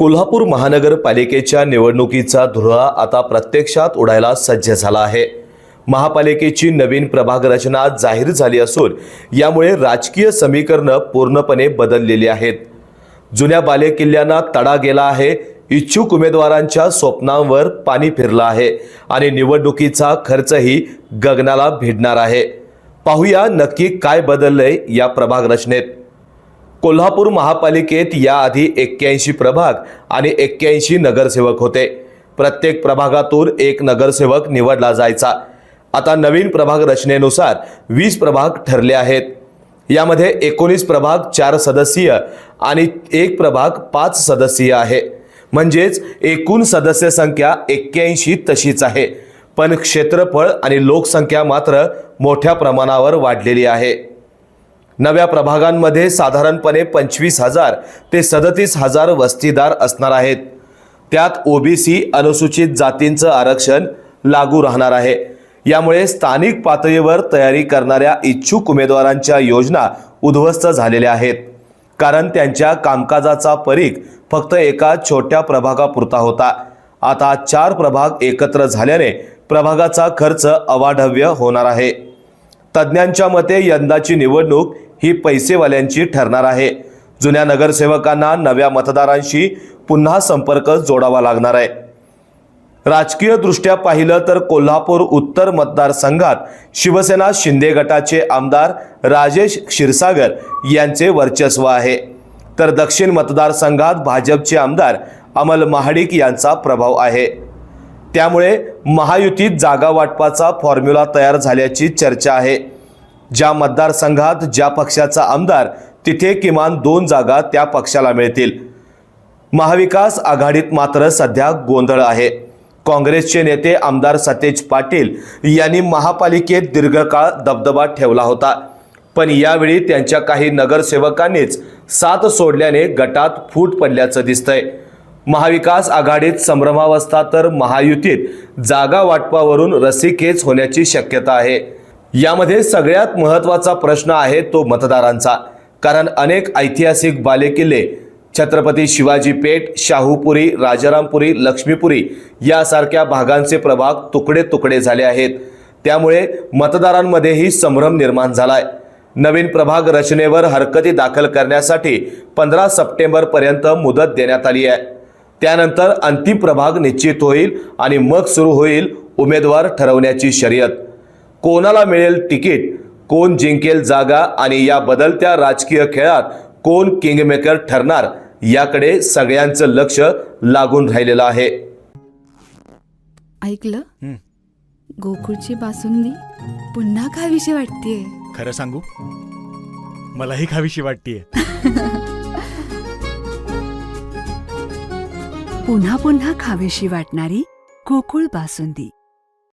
कोल्हापूर महानगरपालिकेच्या निवडणुकीचा धुरळा आता प्रत्यक्षात उडायला सज्ज झाला आहे. महापालिकेची नवीन प्रभाग रचना जाहीर झाली असून यामुळे राजकीय समीकरणं पूर्णपणे बदललेली आहेत. जुन्या बालेकिल्ल्यांना तडा गेला आहे इच्छुक उमेदवारांच्या स्वप्नांवर पाणी फिरलं आहे आणि निवडणुकीचा खर्चही गगनाला भिडणार आहे. पाहूया नक्की काय बदललंय या प्रभाग रचनेत. कोल्हापूर महापालिकेत याआधी एक्क्याऐंशी प्रभाग आणि एक्क्याऐंशी नगरसेवक होते. प्रत्येक प्रभागातून एक नगरसेवक निवडला जायचा. आता नवीन प्रभाग रचनेनुसार वीस प्रभाग ठरले आहेत. यामध्ये एकोणीस प्रभाग चार सदस्यीय आणि एक प्रभाग पाच सदस्यीय आहे. म्हणजेच एकूण सदस्य संख्या एक्क्याऐंशी तशीच आहे. पण क्षेत्रफळ आणि लोकसंख्या मात्र मोठ्या प्रमाणावर वाढलेली आहे. नव्या प्रभागांमध्ये साधारणपणे पंचवीस हजार ते सदतीस हजार वस्तीदार असणार आहेत. त्यात ओबीसी अनुसूचित जातींचं आरक्षण लागू राहणार आहे. यामुळे स्थानिक पातळीवर तयारी करणाऱ्या इच्छुक उमेदवारांच्या योजना उद्ध्वस्त झालेल्या आहेत. कारण त्यांच्या कामकाजाचा परीख फक्त एका छोट्या प्रभागापुरता होता. आता चार प्रभाग एकत्र झाल्याने प्रभागाचा खर्च अवाढव्य होणार आहे. तज्ज्ञांच्या मते यंदाची निवडणूक ही पैसेवाल्यांची ठरणार आहे. जुन्या नगरसेवकांना नव्या मतदारांशी पुन्हा संपर्क जोडावा लागणार आहे. राजकीयदृष्ट्या पाहिलं तर कोल्हापूर उत्तर मतदारसंघात शिवसेना शिंदे गटाचे आमदार राजेश क्षीरसागर यांचे वर्चस्व आहे. तर दक्षिण मतदारसंघात भाजपचे आमदार अमल महाडिक यांचा प्रभाव आहे. त्यामुळे महायुतीत जागा वाटपाचा फॉर्म्युला तयार झाल्याची चर्चा आहे. ज्या मतदारसंघात ज्या पक्षाचा आमदार तिथे किमान दोन जागा त्या पक्षाला मिळतील. महाविकास आघाडीत मात्र सध्या गोंधळ आहे. काँग्रेसचे नेते आमदार सतेज पाटील यांनी महापालिकेत दीर्घकाळ दबदबा ठेवला होता. पण यावेळी त्यांच्या काही नगरसेवकांनीच साथ सोडल्याने गटात फूट पडल्याचं दिसतंय. महाविकास आघाडीत संभ्रमावस्था तर महायुतीत जागा वाटपावरून रसिकेच होण्याची शक्यता आहे. यामध्ये सगळ्यात महत्त्वाचा प्रश्न आहे तो मतदारांचा. कारण अनेक ऐतिहासिक बालेकिल्ले छत्रपती शिवाजी पेठ शाहूपुरी राजारामपुरी लक्ष्मीपुरी यासारख्या भागांचे प्रभाग तुकडे तुकडे झाले आहेत. त्यामुळे मतदारांमध्येही संभ्रम निर्माण झालाय. नवीन प्रभाग रचनेवर हरकती दाखल करण्यासाठी पंधरा सप्टेंबरपर्यंत मुदत देण्यात आली आहे. त्यानंतर अंतिम प्रभाग निश्चित होईल आणि मग सुरू होईल उमेदवार ठरवण्याची शर्यत. कोणाला मिळेल तिकीट कोण जिंकेल जागा आणि या बदलत्या राजकीय खेळात कोण किंगमेकर ठरणार याकडे सगळ्यांचं लक्ष लागून राहिलेलं आहे. ऐकलं? गोकुळची बासुंदी पुन्हा खावीशी वाटतेय. खरं सांगू? मलाही खावीशी वाटतीये. पुन्हा पुन्हा खावीशी वाटणारी गोकुळ बासुंदी.